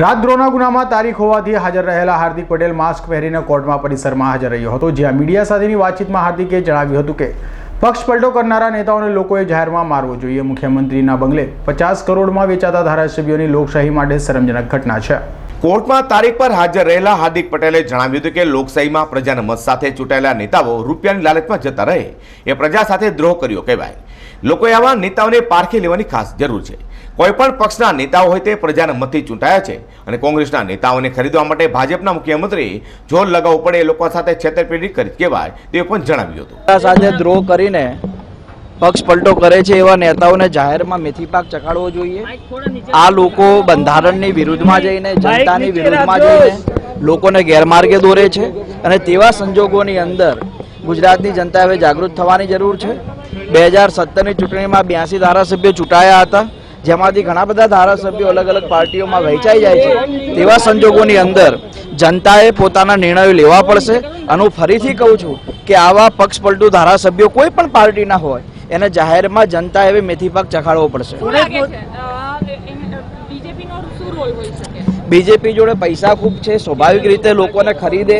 રાજદ્રોહના ગુનામાં તારીખ હોવાથી હાજર રહેલા હાર્દિક પટેલ માસ્ક પહેરીને કોર્ટમાં પરિસરમાં હાજર રહ્યો હતો જ્યાં મીડિયા સાથેની વાતચીતમાં હાર્દિકે જણાવ્યું હતું કે, પક્ષ પલટો કરનારા નેતાઓને લોકોએ જાહેરમાં મારવો જોઈએ. મુખ્યમંત્રીના બંગલે પચાસ કરોડમાં વેચાતા ધારાસભ્યોની લોકશાહી માટે શરમજનક ઘટના છે. કોર્ટમાં તારીખ પર હાજર રહેલા હાર્દિક પટેલે જણાવ્યું હતું કે, લોકશાહીમાં પ્રજાના મત સાથે ચૂંટાયેલા નેતાઓ રૂપિયાની લાલચમાં જતા રહે. એ પ્રજા સાથે દ્રોહ કર્યો કહેવાય. લોકોએ આવા નેતાઓને પારખી લેવાની ખાસ જરૂર છે. કોઈ પણ પક્ષના નેતાઓ હોય તે પ્રજાના મતથી ચૂંટાયા છે અને કોંગ્રેસના નેતાઓને ખરીદવા માટે ભાજપના મુખ્યમંત્રી જોર લગાવવું પડે એ લોકો સાથે છેતરપિંડી કરી કહેવાય તે પણ જણાવ્યું હતું. સાથે દ્રોહ કરીને પક્ષ પલટો કરે છે એવા નેતાઓને જાહેરમાં મેથી પાક ચકાડવો જોઈએ. આ લોકો બંધારણની વિરુદ્ધમાં જઈને, જનતાની વિરુદ્ધમાં જઈને લોકોને ગેરમાર્ગે દોરે છે અને તેવા સંજોગોની અંદર ગુજરાતની જનતા હવે જાગૃત થવાની જરૂર છે. બે હજાર સત્તરની ચૂંટણીમાં બ્યાસી ધારાસભ્યો ચૂંટાયા હતા. જેમાંથી ઘણા બધા ધારાસભ્યો અલગ અલગ પાર્ટીઓમાં વહેંચાઈ જાય છે. તેવા સંજોગોની અંદર જનતાએ પોતાના નિર્ણયો લેવા પડશે. અને હું ફરીથી કહું છું કે આવા પક્ષ પલટુ ધારાસભ્યો કોઈ પણ પાર્ટીના હોય એને જાહેરમાં જનતા એવી મેથી પાક ચખાડવો પડશે. બીજેપી જોડે પૈસા ખૂબ છે. સ્વાભાવિક રીતે લોકોને ખરીદે.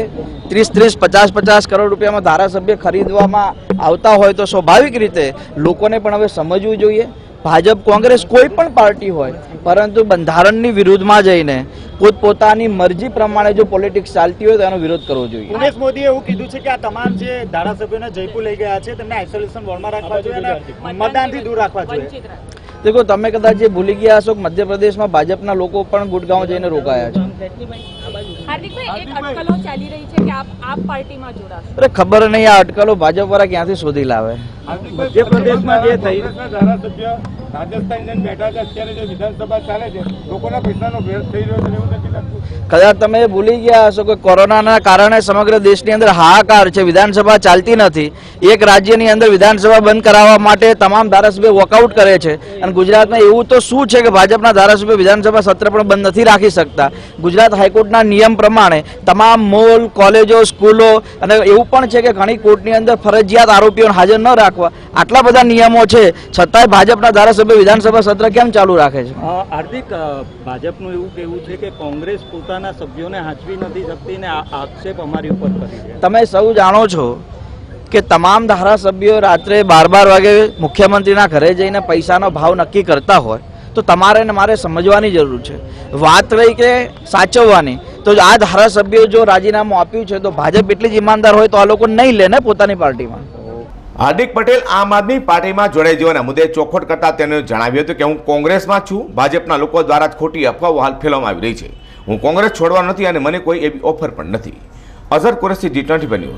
ત્રીસ ત્રીસ પચાસ પચાસ કરોડ રૂપિયામાં ધારાસભ્ય ખરીદવામાં આવતા હોય તો સ્વાભાવિક રીતે લોકોને પણ હવે સમજવું જોઈએ. ભાજપ કોંગ્રેસ કોઈ પણ પાર્ટી હોય, પરંતુ બંધારણની વિરુદ્ધમાં જઈને પોતપોતાની મરજી પ્રમાણે જો પોલિટિક્સ ચાલતી હોય તો એનો વિરોધ કરવો જોઈએ ઉમેશ મોદીએ એવું કીધું છે કે આ તમામ જે ધારાસભ્યોને જયપુર લઈ ગયા છે, તેમને આઇસોલેશન વોર્ડમાં રાખવા જોઈએ અને મતદાનથી દૂર રાખવા જોઈએ. દેખો તમે કદાચ જે ભૂલી ગયા હશો મધ્યપ્રદેશમાં ભાજપના લોકો પણ ગુડગાંવ જઈને રોકાયા છે. અરે ખબર નહીં આ અટકલો ભાજપ વાળા ક્યાંથી શોધી લાવે? મધ્યપ્રદેશમાં જે થઈ ધારાસભ્ય રાજસ્થાન જઈને બેઠા છે અત્યારે જે વિધાનસભા ચાલે છે લોકોના પૈસાનો ભેળ થઈ રહ્યો છે એવું કદાચ તમે ભૂલી ગયા હશો કે કોરોનાના કારણે સમગ્ર દેશની અંદર હાહાકાર છે, વિધાનસભા ચાલતી નથી. એક રાજ્યની અંદર વિધાનસભા બંધ કરાવવા માટે તમામ ધારાસભ્યો વોકઆઉટ કરે છે. અને ગુજરાતમાં એવું તો શું છે કે ભાજપના ધારાસભ્યો વિધાનસભા સત્ર પણ બંધ નથી રાખી શકતા? ગુજરાત હાઈકોર્ટના નિયમ પ્રમાણે તમામ મોલ, કોલેજો, સ્કૂલો અને એવું પણ છે કે ઘણી કોર્ટની અંદર ફરજિયાત આરોપીઓને હાજર ન રાખવા. આટલા બધા નિયમો છે. છતાંય ભાજપના ધારાસભ્યો વિધાનસભા સત્ર કેમ ચાલુ રાખે છે? હાર્દિક ભાજપનું એવું કહેવું છે કે કોંગ્રેસ પોતાના સભ્યોને હાચવી નથી શકતી ને આ આક્ષેપ અમારી ઉપર કરી છે. તમે સૌ જાણો છો કે તમામ ધારાસભ્યો રાત્રે બાર બાર વાગે મુખ્યમંત્રીના ઘરે જઈને પૈસાનો ભાવ નક્કી કરતા હોય તો તમારે ને મારે સમજવાની જરૂર છે. વાત રહી કે સાચવવાની તો આ ધારાસભ્યો જો રાજીનામું આપ્યું છે તો ભાજપ એટલી જ ઈમાનદાર હોય તો આ લોકો નહીં લે ને પોતાની પાર્ટીમાં? હાર્દિક પટેલ આમ આદમી પાર્ટીમાં જોડાઈ જવાના મુદ્દે ચોખવટ કરતા તેને જણાવ્યું હતું કે હું કોંગ્રેસમાં છું ભાજપના લોકો દ્વારા જ ખોટી અફવાઓ હાલ ફેલાવવામાં આવી રહી છે. હું કોંગ્રેસ છોડવા નથી અને મને કોઈ એવી ઓફર પણ નથી. Azhar Qureshi G twenty news.